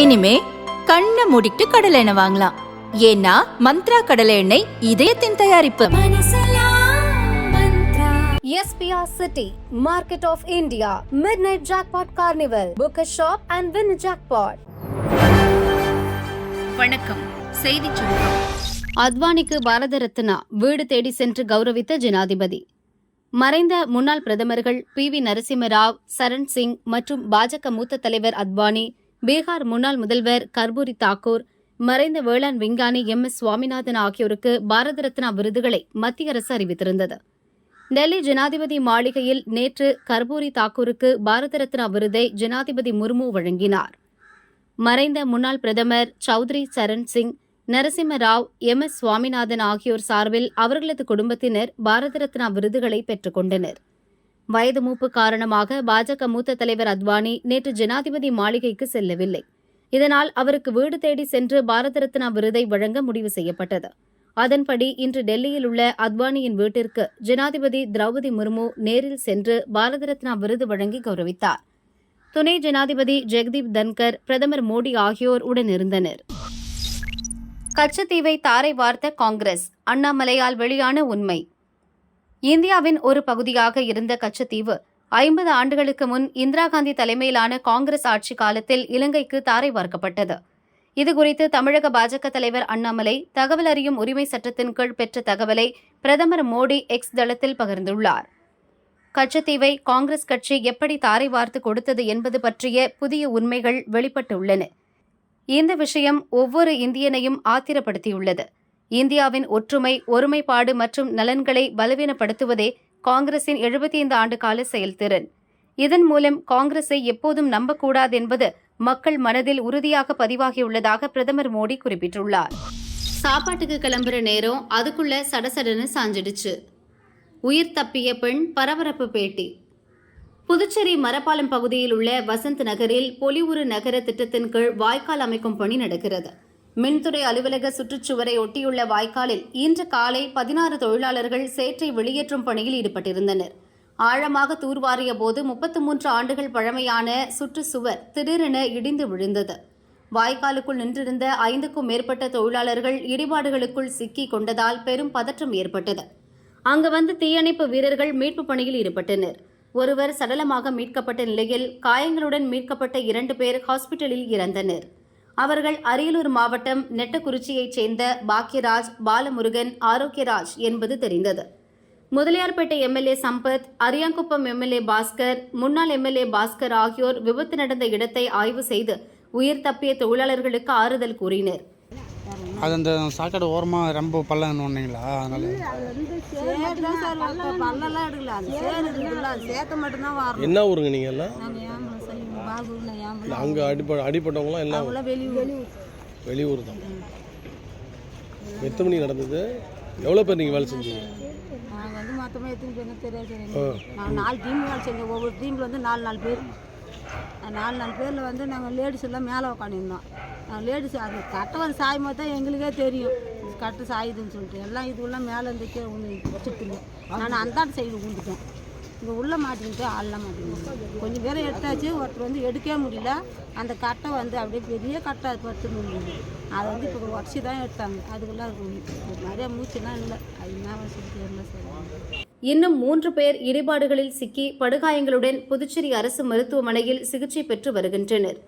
இனிமே கண்ணை மூடிட்டு கடலை எண்ணெய் வாங்கலாம். ஏன்னா மந்த்ரா கடலை எண்ணெய் இதயத்தின் தயாரிப்பு. SPR City, Market of India, Midnight Jackpot Carnival. Book a shop and win a jackpot. வணக்கம். செய்தி சுருக்கம். அத்வானிக்கு பாரத ரத்னா வீடு தேடி சென்று கௌரவித்த ஜனாதிபதி. மறைந்த முன்னாள் பிரதமர்கள் பி வி நரசிம்மராவ் சரண் சிங் மற்றும் பாஜக மூத்த தலைவர் அத்வானி பீகார் முன்னாள் முதல்வர் கர்பூரி தாக்கூர் மறைந்த வேளாண் விஞ்ஞானி எம். எஸ். சுவாமிநாதன் ஆகியோருக்கு பாரத ரத்னா விருதுகளை மத்திய அரசு அறிவித்திருந்தது. டெல்லி ஜனாதிபதி மாளிகையில் நேற்று கர்பூரி தாக்கூருக்கு பாரத ரத்னா விருதை ஜனாதிபதி முர்மு வழங்கினார். மறைந்த முன்னாள் பிரதமர் சௌத்ரி சரண் சிங் நரசிம்ம ராவ் எம். எஸ். சுவாமிநாதன் ஆகியோர் சார்பில் அவர்களது குடும்பத்தினர் பாரத ரத்னா விருதுகளை பெற்றுக்கொண்டனர் வயது மூப்பு காரணமாக பாஜக மூத்த தலைவர் அத்வானி நேற்று ஜனாதிபதி மாளிகைக்கு செல்லவில்லை. இதனால் அவருக்கு வீடு தேடி சென்று பாரத ரத்னா விருதை வழங்க முடிவு செய்யப்பட்டது. அதன்படி இன்று டெல்லியில் உள்ள அத்வானியின் வீட்டிற்கு ஜனாதிபதி திரௌபதி முர்மு நேரில் சென்று பாரத ரத்னா விருது வழங்கி கௌரவித்தார். துணை ஜனாதிபதி ஜெகதீப் தன்கர் பிரதமர் மோடி ஆகியோர் உடனிருந்தனர் கச்சத்தீவை தாரை வார்த்த காங்கிரஸ் அண்ணாமலையால் வெளியான உண்மை. இந்தியாவின் ஒரு பகுதியாக இருந்த கச்சத்தீவு ஐம்பது ஆண்டுகளுக்கு முன் இந்திரா காந்தி தலைமையிலான காங்கிரஸ் ஆட்சி காலத்தில் இலங்கைக்கு தாரை வார்க்கப்பட்டது. இதுகுறித்து தமிழக பாஜக தலைவர் அண்ணாமலை தகவல் அறியும் உரிமை சட்டத்தின் கீழ் பெற்ற தகவலை பிரதமர் மோடி எக்ஸ் தளத்தில் பகிர்ந்துள்ளார். கச்சத்தீவை காங்கிரஸ் கட்சி எப்படி தாரை வார்த்து கொடுத்தது என்பது பற்றிய புதிய உண்மைகள் வெளிப்பட்டுள்ளன. இந்த விஷயம் ஒவ்வொரு இந்தியனையும் ஆத்திரப்படுத்தியுள்ளது. இந்தியாவின் ஒற்றுமை ஒருமைப்பாடு மற்றும் நலன்களை பலவீனப்படுத்துவதே காங்கிரசின் எழுபத்தி ஐந்து ஆண்டு கால செயல்திறன். இதன் மூலம் காங்கிரஸை எப்போதும் நம்பக்கூடாது என்பது மக்கள் மனதில் உறுதியாக பதிவாகியுள்ளதாக பிரதமர் மோடி குறிப்பிட்டுள்ளார். சாப்பாட்டுக்கு கிளம்புற நேரம் அதுக்குள்ள சடசடன்னு சாஞ்சிடுச்சு. உயிர் தப்பிய பெண் பரபரப்பு பேட்டி. புதுச்சேரி மரப்பாலம் பகுதியில் உள்ள வசந்த் நகரில் பொலிவுறு நகர திட்டத்தின் கீழ் வாய்க்கால் அமைக்கும் பணி நடக்கிறது. மின்துறை அலுவலக சுற்றுச்சுவரை ஒட்டியுள்ள வாய்க்காலில் இன்று காலை பதினாறு தொழிலாளர்கள் சேற்றை வெளியேற்றும் பணியில் ஈடுபட்டிருந்தனர். ஆழமாக தூர்வாரிய போது முப்பத்து மூன்று ஆண்டுகள் பழமையான சுற்றுச்சுவர் திடீரென இடிந்து விழுந்தது. வாய்க்காலுக்குள் நின்றிருந்த ஐந்துக்கும் மேற்பட்ட தொழிலாளர்கள் இடிபாடுகளுக்குள் சிக்கிக் கொண்டதால் பெரும் பதற்றம் ஏற்பட்டது. அங்கு வந்து தீயணைப்பு வீரர்கள் மீட்பு பணியில் ஈடுபட்டனர். ஒருவர் சடலமாக மீட்கப்பட்ட நிலையில் காயங்களுடன் மீட்கப்பட்ட இரண்டு பேர் ஹாஸ்பிட்டலில் இறந்தனர். அவர்கள் அரியலூர் மாவட்டம் நெட்டக்குறிச்சியைச் சேர்ந்த பாக்யராஜ் பாலமுருகன் ஆரோக்கியராஜ் என்பது தெரிந்தது. முதலியார்பேட்டை எம்எல்ஏ சம்பத் அரியாங்குப்பம் எம்எல்ஏ பாஸ்கர் முன்னாள் எம்எல்ஏ பாஸ்கர் ஆகியோர் விபத்து நடந்த இடத்தை ஆய்வு செய்து உயிர் தப்பிய தொழிலாளர்களுக்கு ஆறுதல் கூறினர். அது அந்த சாக்கடை ஓரமாக ரொம்ப பள்ளம் ஒன்றீங்களா அதனால. என்ன ஊருங்க நீங்க எல்லாம் நாங்கள் ஏம்பலம் செய்யும் பாபு நான் இல்ல, ஏம்பலம் அங்க அடிப்ப அடிப்பட்டவங்களாம் எல்லாம் வெளியூர். வெளியூர். தான். எத்தனை மணிக்கு நடந்தது? எவ்வளோ பேர் நீங்கள் வேலை செஞ்சீங்க? நாங்கள் வந்து மொத்தமாக எத்தனை பேர் தெரியாது சார் நாங்கள் நாலு டீம் வேலை செஞ்சோம். ஒவ்வொரு டீமில் வந்து நாலு நாலு பேர். நாலு நாலு பேரில் வந்து நாங்கள் லேடிஸ் எல்லாம் மேலே உட்காந்துருந்தோம் நாங்கள் லேடிஸ் அது கட்டை வந்து சாயும் போது தான் எங்களுக்கே தெரியும். கட்டை சாயுதுன்னு சொல்லிட்டு. எல்லாம் இது உள்ள மேலே இருந்து கீழே விழுந்து வச்சுட்டுங்க நான் அந்தாண்ட சைடு விழுந்துட்டேன் இங்கே உள்ளே மாட்டிக்கிட்டு ஆள்லாம் மாட்டிக்கிட்டு கொஞ்சம் பேரை எடுத்தாச்சு ஒருத்தர் வந்து எடுக்கவே முடியல. அந்த கட்டை வந்து அப்படியே பெரிய கட்டை பத்து முடியுது அதை வந்து இப்போ உடச்சி தான் எடுத்தாங்க. அதுக்குள்ளே நிறையா மூச்சுலாம் இல்லை. அது என்ன சொல்லிட்டு தெரியல சார். இன்னும் மூன்று பேர் இடிபாடுகளில் சிக்கி படுகாயங்களுடன் புதுச்சேரி அரசு மருத்துவமனையில் சிகிச்சை பெற்று வருகின்றனர்.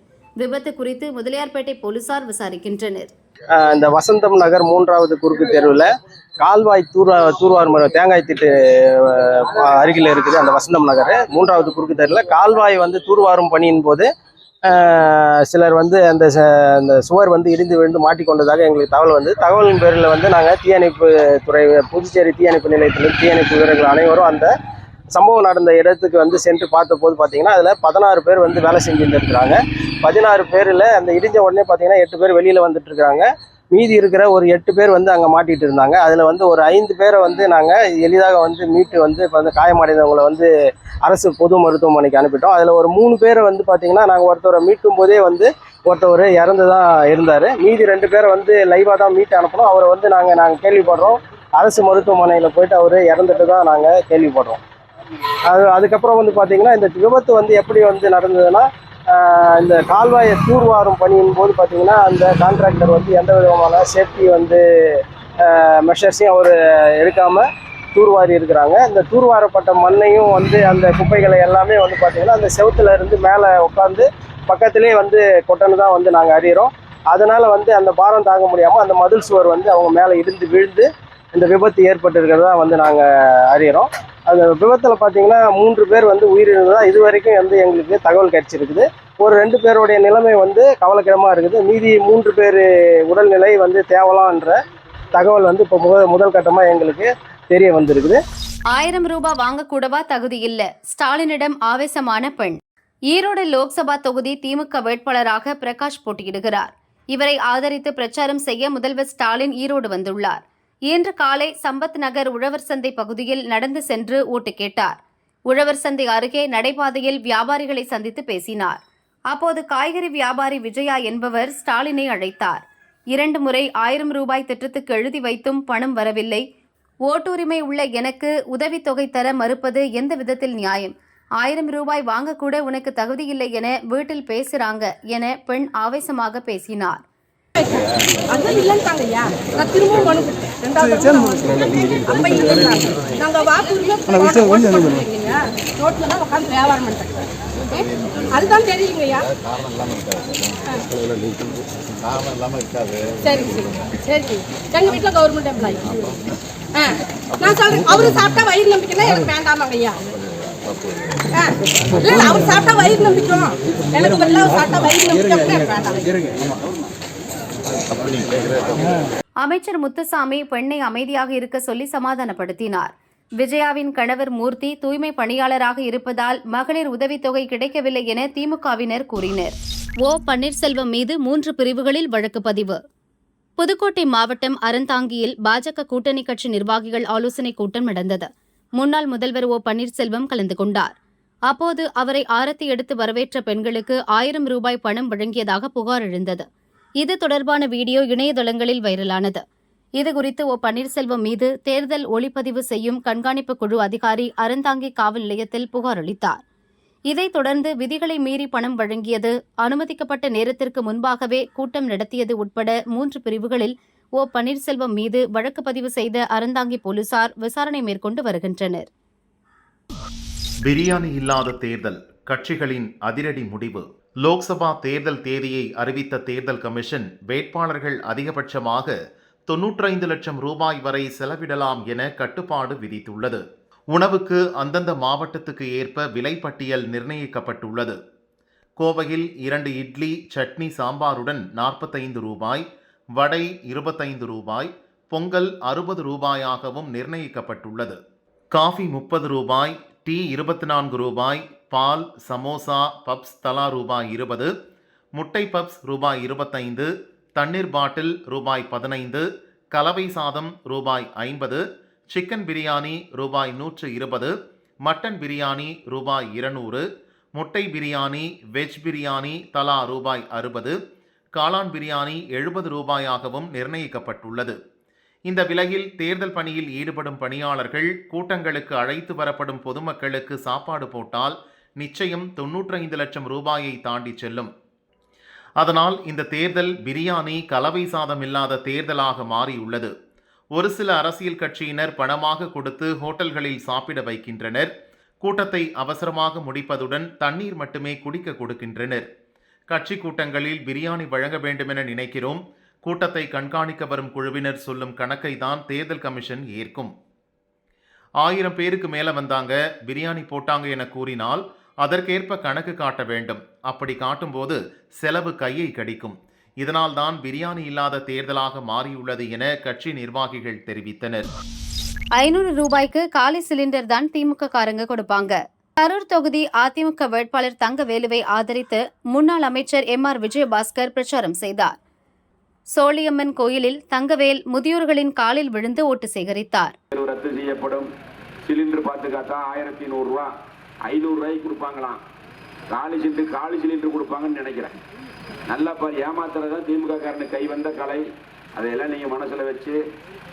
விபத்து குறித்து முதலியார்பேட்டை போலீசார் விசாரிக்கின்றனர். இந்த வசந்தம் நகர் மூன்றாவது குறுக்கு தெருவில் கால்வாய் தூர்வா தூர்வார் மரம் தேங்காய் திட்டு அருகில் இருக்குது அந்த வசந்தம் நகர். மூன்றாவது குறுக்கு தெருவில் கால்வாய் வந்து தூர்வாரும் பணியின் போது சிலர் வந்து அந்த ச- அந்த சுவர் வந்து இடிந்து விழுந்து மாட்டிக்கொண்டதாக எங்களுக்கு தகவல் வந்து தகவலின் பேரில் வந்து நாங்கள் தீயணைப்பு துறை புதுச்சேரி தீயணைப்பு நிலையத்தில் தீயணைப்பு வீரர்கள் அனைவரும் அந்த சம்பவம் நடந்த இடத்துக்கு வந்து சென்று பார்த்தபோது பார்த்தீங்கன்னா அதில் பதினாறு பேர் வந்து வேலை செஞ்சுட்டு இருக்கிறாங்க பதினாறு பேரில் அந்த இடிஞ்ச உடனே பார்த்தீங்கன்னா எட்டு பேர் வெளியில் வந்துட்டு இருக்கிறாங்க மீதி இருக்கிற ஒரு எட்டு பேர் வந்து அங்கே மாட்டிகிட்டு இருந்தாங்க. அதில் வந்து ஒரு ஐந்து பேரை வந்து நாங்கள் எளிதாக வந்து மீட்டு வந்து இப்போ வந்து காயமடைந்தவங்களை வந்து அரசு பொது மருத்துவமனைக்கு அனுப்பிட்டோம். அதில் ஒரு மூணு பேரை வந்து பார்த்திங்கன்னா நாங்கள் ஒருத்தரை மீட்கும் போதே வந்து ஒருத்தவர் இறந்து தான் இருந்தார். மீதி ரெண்டு பேரை வந்து லைவாக தான் மீட்டு அனுப்பணும். அவரை வந்து நாங்கள் நாங்கள் கேள்விப்படுறோம். அரசு மருத்துவமனையில் போயிட்டு அவர் இறந்துட்டு தான் நாங்கள் கேள்விப்படுறோம். அது அதுக்கப்புறம் வந்து பார்த்தீங்கன்னா இந்த விபத்து வந்து எப்படி வந்து நடந்ததுன்னா இந்த கால்வாயை தூர்வாரும் பணியின் போது பார்த்தீங்கன்னா அந்த கான்ட்ராக்டர் வந்து எந்த விதமான சேஃப்டி வந்து மெஷர்ஸையும் அவர் எடுக்காமல் தூர்வாரி இருக்கிறாங்க. இந்த தூர்வாரப்பட்ட மண்ணையும் வந்து அந்த குப்பைகளை எல்லாமே வந்து பார்த்தீங்கன்னா அந்த செவுத்துல இருந்து மேலே உட்காந்து பக்கத்திலே வந்து கொட்டன்னு தான் வந்து நாங்கள் அறிகிறோம் அதனால் வந்து அந்த பாரம் தாங்க முடியாமல் அந்த மதில் சுவர் வந்து அவங்க மேலே இருந்து விழுந்து இந்த விபத்து ஏற்பட்டு இருக்கிறதா வந்து நாங்கள் அறிகிறோம் அந்த விபத்தில் பார்த்தீங்கன்னா மூன்று பேர் வந்து உயிரிழந்ததாக இது வரைக்கும் வந்து எங்களுக்கு தகவல் கிடச்சிருக்குது. ஒரு ரெண்டு பேருடைய நிலைமை வந்து கவலைக்கிடமாக இருக்குது. மீதி மூன்று பேர் உடல்நிலை வந்து தேவலான்ற தகவல் வந்து இப்போ முத முதல் கட்டமாக எங்களுக்கு தெரிய வந்திருக்குது. ஆயிரம் ரூபாய் வாங்கக்கூடவா தகுதி இல்ல. ஸ்டாலினிடம் ஆவேசமான பெண். ஈரோடு லோக்சபா தொகுதி திமுக வேட்பாளராக பிரகாஷ் போட்டியிடுகிறார். இவரை ஆதரித்து பிரச்சாரம் செய்ய முதல்வர் ஸ்டாலின் ஈரோடு வந்துள்ளார். இன்று காலை சம்பத் நகர் உழவர் சந்தை பகுதியில் நடந்து சென்று ஓட்டு கேட்டார். உழவர் சந்தை அருகே நடைபாதையில் வியாபாரிகளை சந்தித்து பேசினார். அப்போது காய்கறி வியாபாரி விஜயா என்பவர் ஸ்டாலினை அழைத்தார். இரண்டு முறை ஆயிரம் ரூபாய் திட்டத்துக்கு எழுதி வைத்தும் பணம் வரவில்லை. ஓட்டுரிமை உள்ள எனக்கு உதவித்தொகை தர மறுப்பது எந்த விதத்தில் நியாயம்? ஆயிரம் ரூபாய் வாங்கக்கூட உனக்கு தகுதியில்லை என வீட்டில் பேசுறாங்க என பெண் ஆவேசமாக பேசினார். அதான் இல்லைன்ட்டாங்கய்யா நான் திரும்பவும் மனு கொடுத்தேன் ரெண்டாவது. அப்ப இல்லைன்னாங்க நாங்க வாக்குறுதியை நோட் போட்டுருக்கீங்க ரோட்ல தான் உட்காந்து வியாபாரம் பண்றேன். ஓகே? அதுதான் தெரியுங்கய்யா. சரி சரி. சரி எங்க வீட்டுல கவர்மெண்ட் எம்ப்ளாயி ஆ. நான் சொல்றேன் அவரு சாப்பிட்டா வயிறு நம்பிக்கைன்னா எனக்கு வேண்டாமாங்க ஐயா இல்ல அவர் சாப்பிட்டா வயிறு நம்பிக்கும் எனக்கு சாப்பிட்டா வயிறு நம்பிக்கை வேண்டாம். அமைச்சர் முத்துசாமி பெண்ணை அமைதியாக இருக்க சொல்லி சமாதானப்படுத்தினார். விஜயாவின் கணவர் மூர்த்தி தூய்மை பணியாளராக இருப்பதால் மகளிர் உதவித்தொகை கிடைக்கவில்லை என திமுகவினர் கூறினர். ஓ பன்னீர்செல்வம் மீது மூன்று பிரிவுகளில் வழக்கு பதிவு. புதுக்கோட்டை மாவட்டம் அறந்தாங்கியில் பாஜக கூட்டணி கட்சி நிர்வாகிகள் ஆலோசனைக் கூட்டம் நடந்தது. முன்னாள் முதல்வர் ஓ பன்னீர்செல்வம் கலந்து கொண்டார். அப்போது அவரை ஆரத்தி எடுத்து வரவேற்ற பெண்களுக்கு ஆயிரம் ரூபாய் பணம் வழங்கியதாக புகார் எழுந்தது. இது தொடர்பான வீடியோ இணையதளங்களில் வைரலானது. இதுகுறித்து ஓ பன்னீர்செல்வம் மீது தேர்தல் ஒளிப்பதிவு செய்யும் கண்காணிப்பு குழு அதிகாரி அறந்தாங்கி காவல் நிலையத்தில் புகார் அளித்தார். இதைத் தொடர்ந்து விதிகளை மீறி பணம் வழங்கியது அனுமதிக்கப்பட்ட நேரத்திற்கு முன்பாகவே கூட்டம் நடத்தியது உட்பட மூன்று பிரிவுகளில் ஓ பன்னீர்செல்வம் மீது வழக்கு பதிவு செய்த அறந்தாங்கி போலீசார் விசாரணை மேற்கொண்டு வருகின்றனர். பிரியாணி இல்லாத தேர்தல் கட்சிகளின் அதிரடி முடிவு. லோக்சபா தேர்தல் தேதியை அறிவித்த தேர்தல் கமிஷன் வேட்பாளர்கள் அதிகபட்சமாக தொன்னூற்றைந்து லட்சம் ரூபாய் வரை செலவிடலாம் என கட்டுப்பாடு விதித்துள்ளது. உணவுக்கு அந்தந்த மாவட்டத்துக்கு ஏற்ப விலைப்பட்டியல் நிர்ணயிக்கப்பட்டுள்ளது. கோவையில் இரண்டு இட்லி சட்னி சாம்பாருடன் நாற்பத்தைந்து ரூபாய் வடை இருபத்தைந்து ரூபாய் பொங்கல் அறுபது ரூபாயாகவும் நிர்ணயிக்கப்பட்டுள்ளது. காஃபி முப்பது ரூபாய் டீ இருபத்தி நான்கு ரூபாய் பால் சமோசா பப்ஸ் தலா ரூபாய் இருபது முட்டை பப்ஸ் ரூபாய் இருபத்தைந்து தண்ணீர் பாட்டில் ரூபாய் பதினைந்து கலவை சாதம் ரூபாய் ஐம்பது சிக்கன் பிரியாணி ரூபாய் நூற்று இருபது மட்டன் பிரியாணி ரூபாய் இருநூறு முட்டை பிரியாணி வெஜ் பிரியாணி தலா ரூபாய் அறுபது காளான் பிரியாணி எழுபது ரூபாயாகவும் நிர்ணயிக்கப்பட்டுள்ளது. இந்த விலையில் தேர்தல் பணியில் ஈடுபடும் பணியாளர்கள் கூட்டங்களுக்கு அழைத்து வரப்படும் பொதுமக்களுக்கு சாப்பாடு போட்டால் நிச்சயம் தொன்னூற்றைந்து லட்சம் ரூபாயை தாண்டி செல்லும். அதனால் இந்த தேர்தல் பிரியாணி கலவை சாதம் இல்லாத தேர்தலாக மாறியுள்ளது. ஒரு சில அரசியல் கட்சியினர் பணமாக கொடுத்து ஹோட்டல்களில் சாப்பிட வைக்கின்றனர். கூட்டத்தை அவசரமாக முடிப்பதுடன் தண்ணீர் மட்டுமே குடிக்க கொடுக்கின்றனர். கட்சி கூட்டங்களில் பிரியாணி வழங்க வேண்டுமென நினைக்கிறோம். கூட்டத்தை கண்காணிக்க வரும் குழுவினர் சொல்லும் கணக்கை தான் தேர்தல் கமிஷன் ஏற்கும். ஆயிரம் பேருக்கு மேலே வந்தாங்க பிரியாணி போட்டாங்க என கூறினால் அதற்கேற்ப கணக்கு காட்ட வேண்டும். அப்படி காட்டும்போது செலவு கையை கடிக்கும். இதனால் தான் பிரியாணி இல்லாத தேர்தலாக மாறியுள்ளது என கட்சி நிர்வாகிகள் தெரிவித்தனர். ஐநூறு ரூபாய்க்கு காலி சிலிண்டர் தான் திமுக காரங்க கொடுப்பாங்க. கரூர் தொகுதி அதிமுக வேட்பாளர் தங்கவேலுவை ஆதரித்து முன்னாள் அமைச்சர் எம் ஆர் விஜயபாஸ்கர் பிரச்சாரம் செய்தார். சோழியம்மன் கோயிலில் தங்கவேல் முதியோர்களின் காலில் விழுந்து ஓட்டு சேகரித்தார். ரத்து செய்யப்படும். சிலிண்டர் பார்த்துக்காத்தா ஆயிரத்தி ஐநூறு ரூபாய்க்கு கொடுப்பாங்களாம். காலி சிலிண்டர் காலி சிலிண்டர் கொடுப்பாங்கன்னு நினைக்கிறேன். நல்லா பாரு ஏமாத்துறதான் திமுக காரனுக்கு கை வந்த கலை. அதையெல்லாம் நீங்கள் மனசில் வச்சு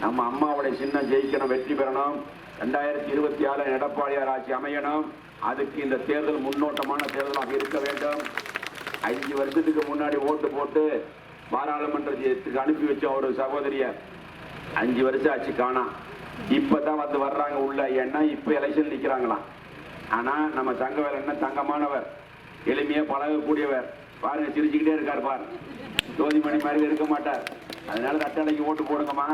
நம்ம அம்மாவுடைய சின்னம் ஜெயிக்கணும் வெற்றி பெறணும். ரெண்டாயிரத்தி இருபத்தி ஆறு எடப்பாடியார் ஆட்சி அமையணும். அதுக்கு இந்த தேர்தல் முன்னோட்டமான தேர்தலாக இருக்க வேண்டும். அஞ்சு வருஷத்துக்கு முன்னாடி ஓட்டு போட்டு பாராளுமன்றத்துக்கு அனுப்பி வச்ச ஒரு சகோதரிய அஞ்சு வருஷம் ஆச்சு காணாம் இப்பதான் வந்து வர்றாங்க உள்ள. ஏன்னா இப்ப எலெக்ஷன் நிக்கிறாங்களாம். ஆனா நம்ம தங்கவேல் என்ன தங்கமானவர்? எளிமையா பழகக்கூடியவர். பாருங்க சிரிச்சுக்கிட்டே இருக்கார் பார். ஜோதிமணி மாதிரி இருக்க மாட்டார். அதனால தட்டாளைக்கு ஓட்டு போடுங்கம்மா.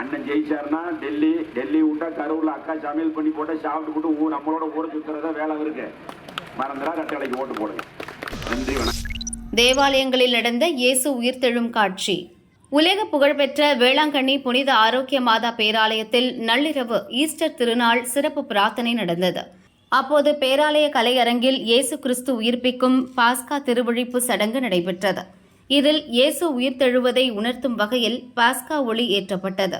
அண்ணன் ஜெயிச்சாருன்னா டெல்லி டெல்லி விட்டா கரூர்ல அக்கா சமையல் பண்ணி போட்டா சாப்பிட்டு போட்டு ஊர் நம்மளோட ஊரை சுத்துறதா வேலை இருக்கு. மறந்துடா தட்டாளைக்கு ஓட்டு போடுங்க. நன்றி வணக்கம். தேவாலயங்களில் நடந்த இயேசு உயிர்த்தெழும் காட்சி. உலக புகழ்பெற்ற வேளாங்கண்ணி புனித ஆரோக்கிய மாதா பேராலயத்தில் நள்ளிரவு ஈஸ்டர் திருநாள் சிறப்பு பிரார்த்தனை நடந்தது. அப்போது பேராலய கலையரங்கில் இயேசு கிறிஸ்து உயிர்ப்பிக்கும் பாஸ்கா திருவிழிப்பு சடங்கு நடைபெற்றது. இதில் இயேசு உயிர்த்தெழுவதை உணர்த்தும் வகையில் பாஸ்கா ஒளி ஏற்றப்பட்டது.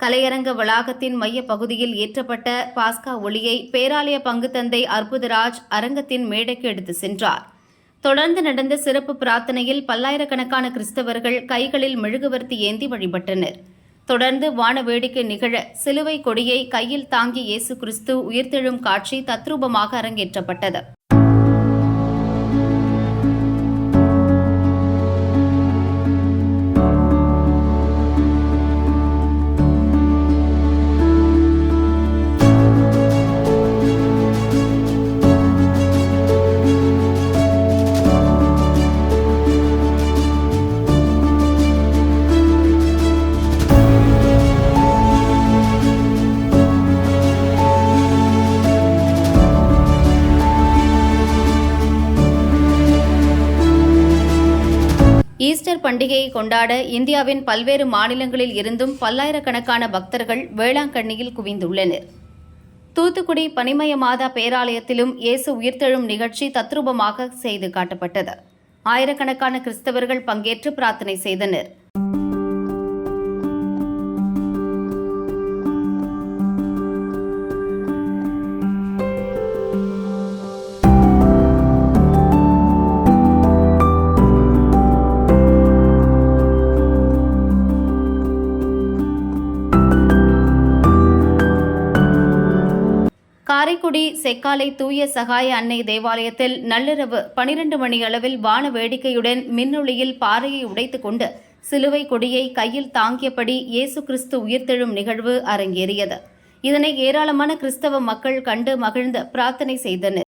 கலையரங்க வளாகத்தின் மைய பகுதியில் ஏற்றப்பட்ட பாஸ்கா ஒளியை பேராலய பங்குத்தந்தை அற்புதராஜ் அரங்கத்தின் மேடைக்கு எடுத்து சென்றார். தொடர்ந்து நடந்த சிறப்பு பிரார்த்தனையில் பல்லாயிரக்கணக்கான கிறிஸ்தவர்கள் கைகளில் மெழுகுவர்த்தி ஏந்தி வழிபட்டனர். தொடர்ந்து வான வேடிக்கை நிகழ சிலுவை கொடியை கையில் தாங்கி இயேசு கிறிஸ்து உயிர்த்தெழும் காட்சி தத்ரூபமாக அரங்கேற்றப்பட்டது. ஈஸ்டர் பண்டிகையை கொண்டாட இந்தியாவின் பல்வேறு மாநிலங்களில் இருந்தும் பல்லாயிரக்கணக்கான பக்தர்கள் வேளாங்கண்ணியில் குவிந்துள்ளனர். தூத்துக்குடி பனிமய மாதா பேராலயத்திலும் இயேசு உயிர்த்தெழும் நிகழ்ச்சி தத்ரூபமாக செய்து காட்டப்பட்டது. ஆயிரக்கணக்கான கிறிஸ்தவர்கள் பங்கேற்று பிரார்த்தனை செய்தனர். காரைக்குடி செக்காலை தூய சகாய அன்னை தேவாலயத்தில் நள்ளிரவு பனிரெண்டு மணி அளவில் வான வேடிக்கையுடன் மின்னொளியில் பாறையை உடைத்துக் கொண்டு சிலுவை கொடியை கையில் தாங்கியபடி இயேசு கிறிஸ்து உயிர்த்தெழும் நிகழ்வு அரங்கேறியது. இதனை ஏராளமான கிறிஸ்தவ மக்கள் கண்டு மகிழ்ந்து பிரார்த்தனை செய்தனர்.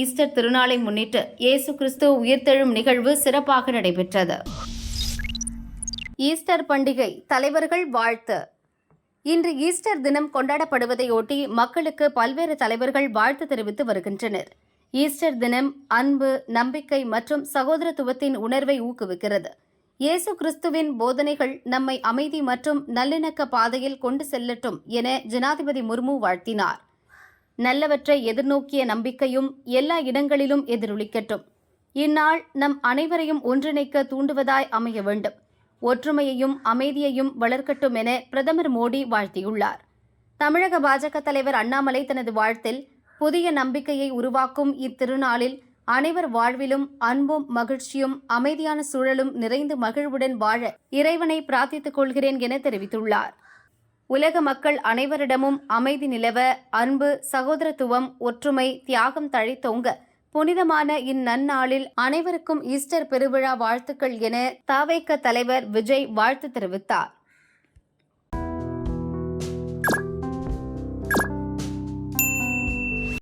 ஈஸ்டர் திருநாளை முன்னிட்டு இயேசு கிறிஸ்து உயிர்த்தெழும் நிகழ்வு சிறப்பாக நடைபெற்றது. ஈஸ்டர் பண்டிகை தலைவர்கள் வாழ்த்து. இன்று ஈஸ்டர் தினம் கொண்டாடப்படுவதையொட்டி மக்களுக்கு பல்வேறு தலைவர்கள் வாழ்த்து தெரிவித்து வருகின்றனர். ஈஸ்டர் தினம் அன்பு நம்பிக்கை மற்றும் சகோதரத்துவத்தின் உணர்வை ஊக்குவிக்கிறது. இயேசு கிறிஸ்துவின் போதனைகள் நம்மை அமைதி மற்றும் நல்லிணக்க பாதையில் கொண்டு செல்லட்டும் என ஜனாதிபதி முர்மு வாழ்த்தினார். நல்லவற்றை எதிர்நோக்கிய நம்பிக்கையும் எல்லா இடங்களிலும் எதிரொலிக்கட்டும். இந்நாள் நம் அனைவரையும் ஒன்றிணைக்க தூண்டுவதாய் அமைய வேண்டும். ஒற்றுமையையும் அமைதியையும் வளர்க்கட்டும் என பிரதமர் மோடி வாழ்த்தியுள்ளார். தமிழக பாஜக தலைவர் அண்ணாமலை தனது வாழ்த்தில் புதிய நம்பிக்கையை உருவாக்கும் இத்திருநாளில் அனைவர் வாழ்விலும் அன்பும் மகிழ்ச்சியும் அமைதியான சூழலும் நிறைந்து மகிழ்வுடன் வாழ இறைவனை பிரார்த்தித்துக் கொள்கிறேன் என தெரிவித்துள்ளார். உலக மக்கள் அனைவரிடமும் அமைதி நிலவ அன்பு சகோதரத்துவம் ஒற்றுமை தியாகம் தழைத்தோங்க. புனிதமான இந்நன்னாளில் அனைவருக்கும் ஈஸ்டர் பெருவிழா வாழ்த்துக்கள் என தாவைக்க தலைவர் விஜய் வாழ்த்து தெரிவித்தார்.